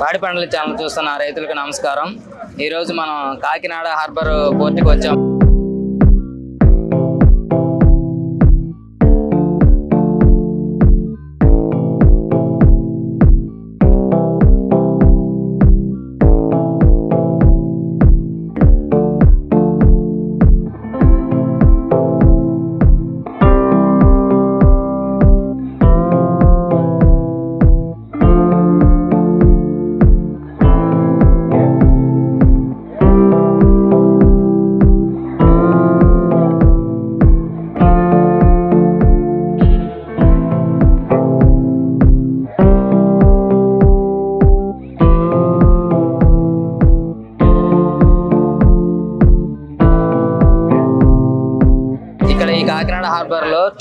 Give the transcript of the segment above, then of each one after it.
పాడి పంటల ఛానల్ చూస్తున్న రైతులకు నమస్కారం. ఈరోజు మనం కాకినాడ హార్బర్ పోర్టుకి వచ్చాం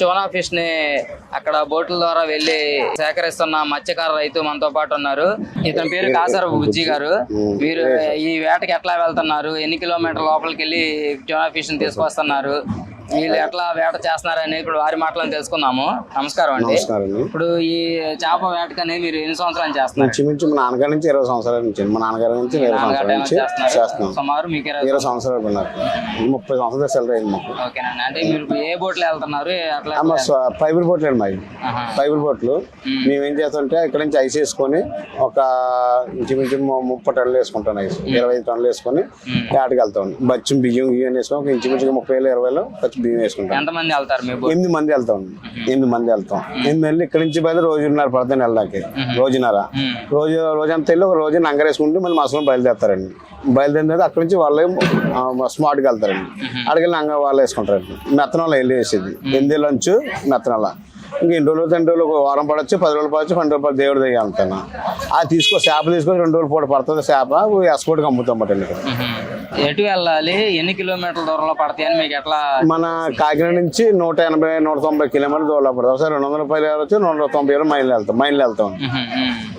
చోనా ఫిష్ని అక్కడ బోట్ల ద్వారా వెళ్ళి సేకరిస్తున్న మత్స్యకార రైతు మనతో పాటు ఉన్నారు. ఇతని పేరు కాసర బుజ్జి గారు. మీరు ఈ వేటకి ఎట్లా వెళ్తున్నారు? ఎన్ని కిలోమీటర్ లోపలికి వెళ్ళి చోనా ఫిష్ని తీసుకొస్తున్నారు వీళ్ళు ఎట్లా వేట చేస్తున్నారని ఇప్పుడు వారి మాటలను తెలుసుకుందాము. నమస్కారం అండి. ఇప్పుడు ఈ చేప వేటకని మీరు ఎన్ని సంవత్సరాలు చేస్తున్నారు? ఇంచుమించు మా నాన్నగారి నుంచి ఇరవై సంవత్సరాల నుంచి మా నాన్నగారి నుంచి ఇరవై సంవత్సరాల నుంచి చేస్తున్నారు? చేస్తున్నాం. సుమారు మీకు ఇరవై సంవత్సరాలు ఉన్నారు. ముప్పై సంవత్సరాలు సెలవు అయింది మాకు. ఓకేనండి. అంటే మీరు ఏ బోట్లో వెళ్తున్నారు? ఫైబర్ బోట్లు అండి ఆహా. ఫైబర్ బోట్లు. మేము. ఏం చేస్తుంటే ఇక్కడ నుంచి ఐస్ వేసుకొని ఒక ఇంచుమించు ముప్పై టన్నులు వేసుకుంటాం ఐస్. ఇరవై ఐదు టన్నులు వేసుకొని ఆటకి వెళ్తాం. బచ్చం బియ్యం గియ్యం వేసుకొని ఒక ఇంచుమించుగా ముప్పై వేలు ఇరవై వేలు బియ్యం వేసుకుంటాం. ఎంతమంది వెళ్తారు మీ బోట్? ఎనిమిది మంది వెళ్తాం. ఎనిమిది మంది వెళ్తాం. ఎనిమిది వెళ్ళి ఇక్కడ నుంచి బయలు రోజున్నర పడుతుంది వెళ్ళడానికి రోజున్నర. రోజు రోజంతా వెళ్ళి ఒక రోజు నంగరేసుకుంటూ మళ్ళీ మసలం బయలుదేరుతారండి. బయలుదేరిన తర్వాత అక్కడ నుంచి వాళ్ళే స్మార్ట్కి వెళ్తారండి. అడిగి నంగ వాళ్ళు వేసుకుంటారండి. మెత్తనాల వెళ్ళి వేసేది. ఎనిమిది లంచ్ మెత్తనాల. ఇంకా ఎన్ని రోజులు రెండు రోజులు ఒక వారం పడవచ్చు పది రోజులు పడవచ్చు పన్నెండు రోజులు దేవుడి దగ్గర వెళ్తాను అది తీసుకో చేప తీసుకొని రెండు రోజులు పూట పడుతుంది చేప ఎక్స్పోర్ట్కి అమ్ముతాం బట్ ఇక్కడ ఎటు వెళ్ళాలి? ఎన్ని కిలోమీటర్ల దూరంలో పడతాయి అని మీకు ఎట్లా మన కాకినాడ నుంచి నూట ఎనభై నూట తొంభై కిలోమీటర్లు దూరం పడుతుంది ఒకసారి రెండు వందల రూపాయలు వెళ్ళవచ్చు నూట తొంభై ఏళ్ళు మైళ్ళు వెళ్తాం మైళ్ళు వెళ్తాం.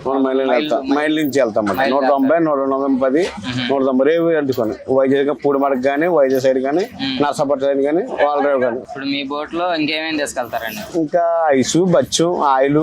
నూట మైళ్ళు వెళ్తాం. మైల్ నుంచి వెళ్తాం మరి నూట తొంభై నూట రెండు వందల పది నూట తొంభై రేవు ఎంటుకొని వైజాగ్ పూడిమడకు కానీ వైజాగ్ సైడ్ కానీ నర్సాపట్నం సైడ్ కానీ వాళ్ళ రేవు కానీ. ఇప్పుడు మీ బోట్లో ఇంకేమేమి తీసుకెళ్తారండి? ఇంకా ఐసు బచ్చు ఆయిల్.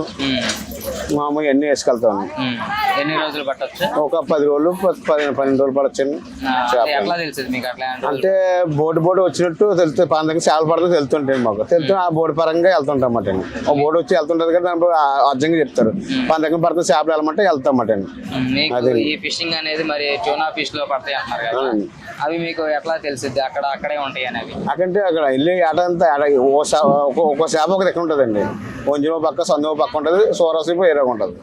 మామూలు అన్నీ? వేసుకెళ్తాం ఉమ్. ఎన్ని రోజులు పట్టొచ్చు? ఒక పది రోజులు పదిహేను పన్నెండు రోజులు పడచ్చండి. ఆ, అంటే బోటు బోటు వచ్చినట్టు తెలుస్తుంది. పందకి చేపలు పడుతుంది తెలుతుంటాయి మాకు. తెలుస్తూ ఆ బోటు పరంగా వెళ్తుంటాం అండి. ఒక బోటు వచ్చి వెళ్తుంటది కదా దాంట్లో ఆ- అర్జంగా చెప్తారు. పందకం పడుతుంది చేపలు వెళ్ళమంటే వెళ్తాం అండి. ఈ ఫిషింగ్ అనేది మరి ట్యూనా ఫిష్లో పడతాయి అంటున్నారు కదా. అవి మీకు ఎట్లా తెలుస్తుంది? అక్కడ అక్కడే ఉంటాయి అనేవి. అకంటే అక్కడ వెళ్ళి ఆట అంతా ఆడ ఓ సా- ఒక- ఒక చేప ఒక దగ్గర ఉంటుందండి. వంజనో పక్క సందో పక్క ఉంటుంది సోరసీపు వేరే ఉంటుంది.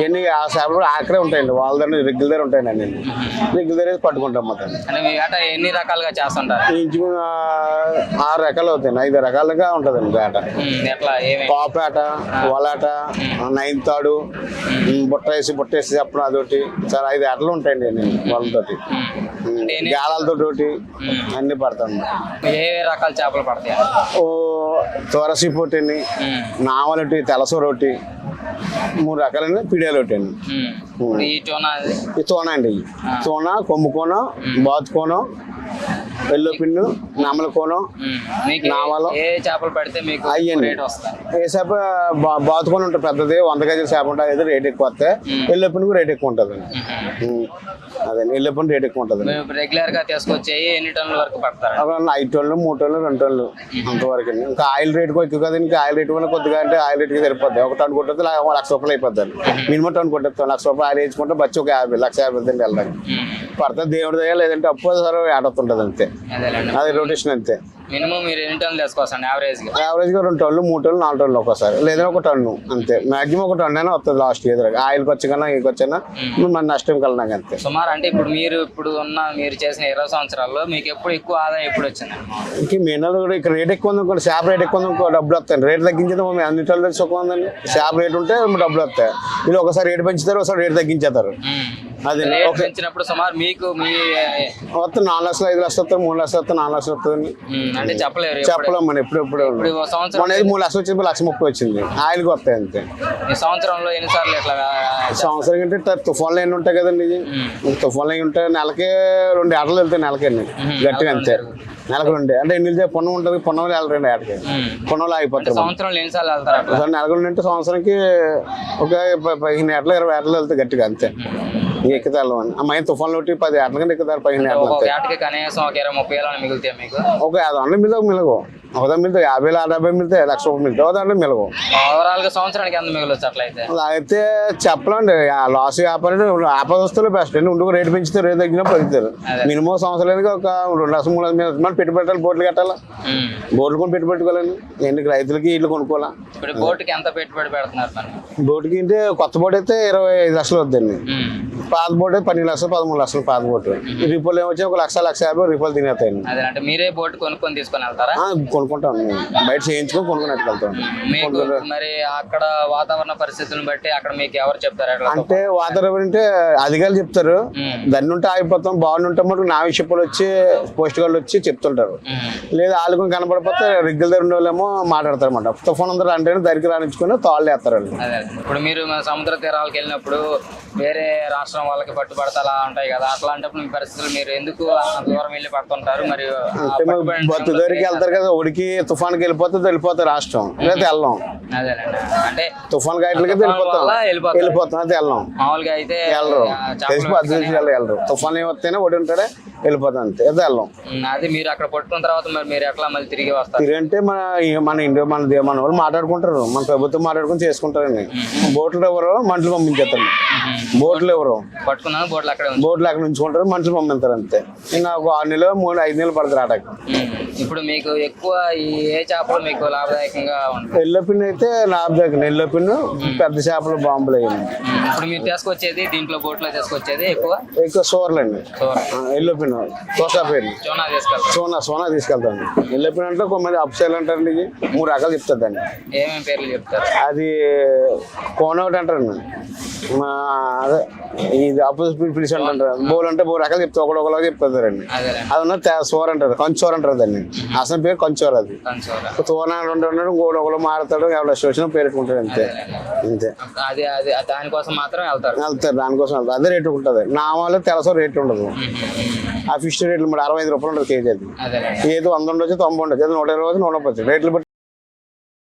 ఇవన్నీ ఆ చేపలు కూడా ఉంటాయండి వాళ్ళ దగ్గర రెగ్యులర్ దగ్గర ఉంటాయండి అన్ని. రెగ్యులర్ దగ్గర పట్టుకుంటాం అన్నమాట అంటే మీ వేట ఎన్ని రకాలుగా చేస్తుంటారు? ఇంచు ఆరు రకాలు అవుతాయండి ఐదు రకాలుగా ఉంటుందండి వేట పాపేట వలాట నైన్ తాడు బుట్ట వేసి బుట్ట వేసి చెప్పడం అదొకటి. చాలా ఐదు ఆటలు ఉంటాయండి అన్ని వాళ్ళతోటి. గాలాలతో ఒకటి అన్ని పడతాం. ఏ రకాల చేపలు పడతాయి? ఓ తోరసి పొట్టిని నావలటి తెలసూర ఒకటి మూడు రకాలైన పిడియాలు ఒకటి అండి. ఈ తోన అండి. తోన కొమ్ము కోన బాతు కోన ఎల్లో పిన్ను నామల కోనం ఉమ్. మీకు నావలో. ఏ చేపలు పడితే మీకు అయ్యండి. ఏ చేప బాతుకొని ఉంటుంది పెద్దది వంద కేజీల చేప ఉంటుంది అయితే రేట్ ఎక్కువ వస్తాయి ఎల్లొప్పిన కూడా రేట్ ఎక్కువ ఉంటుంది అదే ఎల్లొప్పిన రేట్ ఎక్కువ ఉంటుంది రెగ్యులర్గా తీసుకొచ్చేవి ఎన్ని టన్నుల వరకు పడతారు ఐదు టన్నులు మూడు టన్నులు రెండు టన్నులు అంతవరకు ఇంకా ఆయిల్ రేట్ ఎక్కువ కదా ఇంకా ఆయిల్ రేట్ కూడా కొద్దిగా అంటే ఆయిల్ రేట్కి సరిపోద్ది. ఒక టన్ను ఒక లక్ష రూపాయలు అయిపోద్ది మినిమం టన్ను కొట్టేస్తాం లక్ష రూపాయలు ఆయిల్ వేసుకుంటే బచ్చి ఒక యాభై లక్ష యాభై వెళ్ళడానికి. పడుతుంది దేవుడి దగ్గర లేదంటే అప్పు సరే ఆడుతుంటుంది అంతే. అది రొటేషన్ అంతే. మినిమం మీరు ఎన్ని టన్నులు తీసుకోవచ్చండి యావరేజ్గా యావరేజ్గా రెండు టన్నులు మూడు టన్నులు నాలుగు టన్నులు ఒకసారి లేదా ఒక టన్ను అంతే. మాక్సిమం ఒక టన్ను అయినా వస్తుంది లాస్ట్ ఇయర్ ఆయిల్ ఖర్చు కన్నా ఈ ఖర్చు అయినా మన నష్టం కలనాక అంతే. సుమారు అంటే ఇప్పుడు మీరు ఇప్పుడు ఉన్న మీరు చేసిన ఇరవై సంవత్సరాల్లో మీకు ఎప్పుడు ఎక్కువ ఆదాయం ఎప్పుడు వచ్చింది ఇంక మీనాలు కూడా ఇక్కడ రేట్ ఎక్కువ ఉంది అనుకోండి షాప్ రేట్ ఎక్కువ ఉంది అనుకో డబ్బులు వస్తాయి. రేట్ తగ్గించేది మేము అన్ని టన్నులు ఎక్కువ ఉందండి షాప్ రేట్ ఉంటే డబ్బులు వస్తాయి. వీళ్ళు ఒకసారి రేట్ పెంచుతారు ఒకసారి రేట్ తగ్గించేస్తారు. అది రేట్ పెంచినప్పుడు సుమారు మీకు మీ మొత్తం నాలుగు లక్షలు ఐదు లక్షలు వస్తారు మూడు లక్షలు వస్తారు నాలుగు లక్షలు వస్తుంది అంటే చెప్పలేరు చెప్పలేం మనం ఎప్పుడు ఎప్పుడు ఇప్పుడు ఓ సంవత్సరం ఏది మూడు లక్షలు వచ్చింది లక్ష ముప్పై వచ్చింది. ఆయిల్కి వస్తాయి అంతే. ఈ సంవత్సరంలో ఎన్నిసార్లు ఇట్లా సంవత్సరం కంటే తుఫాన్లు ఎన్ని ఉంటాయి కదండి తుఫాన్లు ఎన్ని ఉంటాయి? నెలకే రెండు ఆటలు వెళ్తాయి నెలకి ఎన్ని? గట్టిగా అంతే. నెలకు రెండు అంటే ఎన్ని పొన్నం ఉంటుంది పొన్నం వెళ్ళ రెండు ఆటకి పొన్నంలో ఆగిపోతారు ఒకసారి నెలకు రెండు అంటే సంవత్సరానికి ఒక పదిహేను ఏటలు ఇరవై ఏటలు వెళ్తాయి గట్టిగా అంతే. ఇంక ఎక్కితే వెళ్ళమని ఆ మైన తుఫాన్లు ఒకటి పది కింద ఎక్కుతారు పదిహేను ఏటలు ఒక కనీసం ఇరవై ముప్పై వేలు మిగులుతాయి మీకు? ఒక యాభై వందలు మిలగవు మిలగవు ఒక దాని మిగతా యాభై వేలు డెబ్బై మిగతా లక్ష రూపాయలు మిగతా ఒక దాంట్లో మిలగవు ఓవరాల్గా సంవత్సరానికి ఎంత మిగలొచ్చు అట్లయితే? అయితే చెప్పలేండి ఆ లాస్ వ్యాపారం ఆపద వస్తువులు బెస్ట్ అండి ఉండుకు రేటు పెంచుతారు రేటు తగ్గినా పెరుగుతారు మినిమం సంవత్సరానికి ఒక రెండు లక్షలు మూడు లక్షలు మనం పెట్టుబడి పెట్టాలి బోట్లు కట్టాలా. బోట్లు కొని పెట్టుబెట్టుకోవాలండి ఎందుకు రైతులకి ఇల్లు కొనుక్కోవాలా? ఇప్పుడు బోటుకి ఎంత పెట్టుబడి పెడుతున్నారు బోటుకి అంటే కొత్త బోట్ అయితే ఇరవై ఐదు లక్షలు వద్దండి. పాత బోట్ పన్నెండు లక్షలు పదమూడు లక్షలు పాత బోట్ రిపోలు ఏమొచ్చి ఒక లక్ష లక్ష యాభై రిపోలు తినేస్తాయండి అదే అంటే మీరే బోట్ కొనుక్కొని తీసుకొని వెళ్తారా? ఆ, కొనుక్కుంటాం మేము. బయట చేయించుకొని కొనుక్కొని వెళ్తాం. మీకు మరి అక్కడ వాతావరణ పరిస్థితులను బట్టి అక్కడ మీకు ఎవరు చెప్తారు? ఎట్లా అంటే వాతావరణం అంటే అధికారులు చెప్తారు. ఉమ్. దాన్ని ఉంటే ఆగిపోతాం బాగుంటే మటుకు నా విషయపులు వచ్చి పోస్ట్ గార్డులు వచ్చి చెప్తుంటారు. ఉమ్. లేదా వాళ్ళు కొన్ని కనపడిపోతే రిగ్గుల దగ్గర ఉండే వాళ్ళేమో మాట్లాడతారు అనమాట తుఫాన్ అందరూ అంటే దగ్గర రాణించుకొని తాళ్ళు వేస్తారు వాళ్ళు. అదే ఇప్పుడు మీరు మన సముద్ర తీరాలకు వెళ్ళినప్పుడు వేరే రాష్ట్రం వాళ్ళకి పట్టుబడతా అలా ఉంటాయి కదా. అట్లాంటప్పుడు మీ పరిస్థితులు మీరు ఎందుకు దూరం వెళ్ళి పడుతుంటారు? మరియు ఆ అంటే మాకు పట్టుబడిన బతు దగ్గరికి వెళ్తారు కదా ఉడికి తుఫాన్కి వెళ్ళిపోతే వెళ్ళిపోతారు రాష్ట్రం. లేదా వెళ్ళాం. అదేనండి అంటే తుఫాన్ గైట్లకి వెళ్ళిపోతాం. వెళ్ళాం. మామూలుగా అయితే వెళ్ళరు. తుఫాన్ ఏమొస్తేనే ఒడి ఉంటాడే వెళ్ళిపోతాం అంతే. అయితే వెళ్ళాం. అది మీరు అక్కడ పట్టుకున్న తర్వాత మరి మీరు ఎట్లా మళ్ళీ తిరిగి వస్తారు? తిరిగంటే మన మన ఇండియా మన మన వాళ్ళు మాట్లాడుకుంటారు. మన ప్రభుత్వం మాట్లాడుకుని చేసుకుంటారండి. బోట్లు ఎవరు మనుషులు పంపించేస్తారు. బోట్లు ఎవరు. పట్టుకున్నాను బోట్లు అక్కడే బోట్లు అక్కడ ఉంచుకుంటారు మనుషులు పంపిస్తారు అంతే. ఒక ఆరు నెలలు మూడు ఐదు నెలలు పడుతుంది ఆటకి. ఇప్పుడు మీకు ఎక్కువ ఏ చేపలు మీకు లాభదాయకంగా ఉంటాయి? ఎల్లో పిన్ అయితే లాభదాయకం. ఎల్లో పిన్ పెద్ద చేపలు బాంబులు అయ్యింది. ఇప్పుడు మీరు తీసుకొచ్చేది దీంట్లో బోట్లో తీసుకొచ్చేది ఎక్కువ? ఎక్కువ సోర్లండి సోర. ఎల్లో పిన్ తోసా పేరు చోనా తీసుకెళ్తారు. సోనా సోనా తీసుకెళ్తాను. ఎల్లో పిన్ అంటే కొంతమంది అప్ సైల్ అంటారండి మూడు రకాలు చెప్తుందండి ఏమేమి పేర్లు చెప్తారు? అది కోన ఒకటి అంటారండి మా అదే ఇది అపోజిట్ పిలిచి అంటారు. బోల్ అంటే బోల్ రకాలు చెప్తారు ఒకటి ఒకలాగా చెప్తారండి అది ఉన్న సోర్ అంటారు కంచోర్ అంటారు దాన్ని. అసలు పేరు కంచోర్ అది. కంచోర. తోన రెండు ఉన్నాడు ఇంకోటి ఒకళ్ళు మారుతాడు ఎవరు వచ్చిన పేరుకుంటాడు అంతే. అంతే. దానికోసం మాత్రం వెళ్తారు. వెళ్తారు దానికోసం వెళ్తారు. అదే రేటు ఉంటుంది. నా వాళ్ళు తెలసో రేటు ఉండదు. ఆ ఫిష్ రేట్లు మరి అరవై ఐదు రూపాయలు ఉంటుంది కేజీ అది. ఏదో వంద ఉండొచ్చు తొంభై ఉండొచ్చు నూట ఇరవై రోజు నూట ముప్పై. రేట్లు